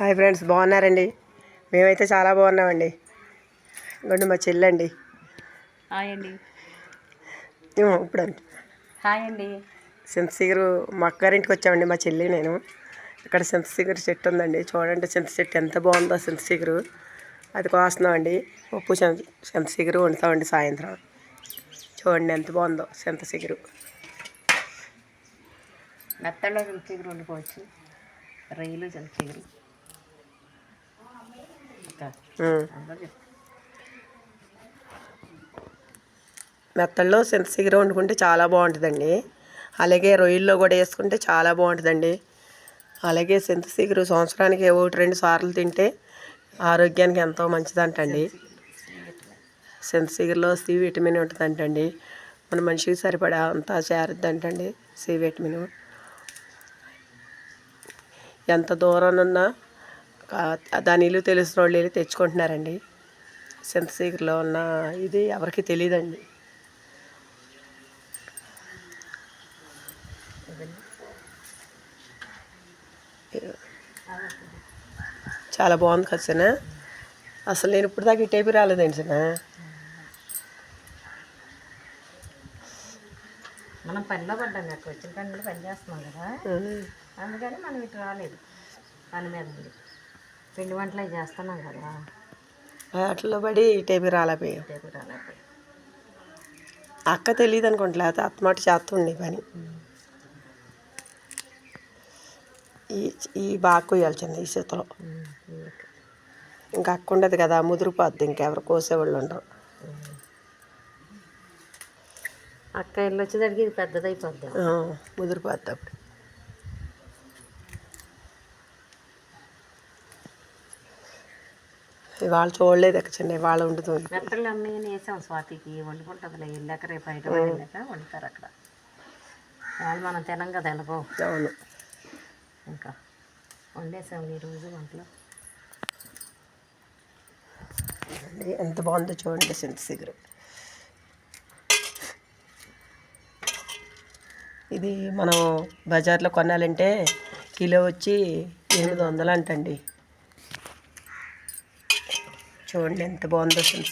Hi friends బాగున్నారండి? మేమైతే చాలా బాగున్నామండి. ఇంకోండి మా చెల్లండి. హాయ్ అండి ఇప్పుడు హాయ్ అండి సింతసిగరు మా అక్కారింటికి వచ్చామండి మా చెల్లి నేను. ఇక్కడ సింతసిగరు చెట్టు ఉందండి. చూడండి చింత చెట్టు ఎంత బాగుందో సింతసిగరు అది కోస్తున్నామండి ఉప్పు చింత చింతసిగరు వండుతామండి సాయంత్రం. చూడండి ఎంత బాగుందో చింతసిగరు మెత్తల్లో చిగురు వండుకోవచ్చు. రొయ్యలు చిగురు మెత్తల్లో చింతసిగరు వండుకుంటే చాలా బాగుంటుందండి. అలాగే రొయ్యల్లో కూడా వేసుకుంటే చాలా బాగుంటుందండి. అలాగే చింతసిగరు సంవత్సరానికి ఒకటి రెండు సార్లు తింటే ఆరోగ్యానికి ఎంతో మంచిదంటండి. చింతసిగరులో సి విటమిన్ ఉంటుందంటండి. మన మనిషికి సరిపడా అంతా చేరుద్దంటండి సి విటమిన్. ఎంత దూరానున్నా కా- దాని ఇల్లు తెలిసిన వాళ్ళు వెళ్ళి తెచ్చుకుంటున్నారండి. చింతసీగర్లో ఉన్న ఇది ఎవరికి తెలియదండి చాలా బాగుంది కదా సినా అసలు నేను ఇప్పుడు దాకా ఈ టైపు రాలేదండి సినా మనం పనిలో పడ్డాం అక్కడ వచ్చిన పని మీద పని చేస్తున్నాం కదా. అందుకని మనం ఇటు రాలేదు. పని మీద పిండి వంటలు చేస్తున్నాం కదా. అట్లా పడి టైపు రాలేపోయాం రేపు రాలేకపోయి. అక్క తెలియదు లేకపోతే అత్తమాట చేస్తుండే పని. ఈ ఈ బాగా కొయ్యాలి చిన్న ఈ చేతిలో. ఇంకా అక్క ఉండదు కదా ముదిరిపోద్ది ఇంకెవరు కోసేవాళ్ళు ఉండరు. అక్క ఇల్లు వచ్చేసరికి ఇది పెద్దదైపోద్ది. ముదిరిపోద్ది అప్పుడు. ఇవాళ చూడలేదు అక్క చిన్న ఇవాళ ఉండదు మెత్తలు అన్నీ వేసాం స్వాతికి వండుకుంటుందిలే వెళ్ళాక రేపు బయట వెళ్ళాక వండుతారు అక్కడ. వాళ్ళు మనం తినం కదా ఎలాగో. అవును. ఇంకా వండేసాం ఈ రోజు వంటలు. ఎంత బాగుందో చూడండి సింత సిగరు. ఇది మనం బజార్లో కొనాలంటే కిలో వచ్చి ఎనిమిది వందలు అంటండి. చూడండి ఎంత బాగుందో సింత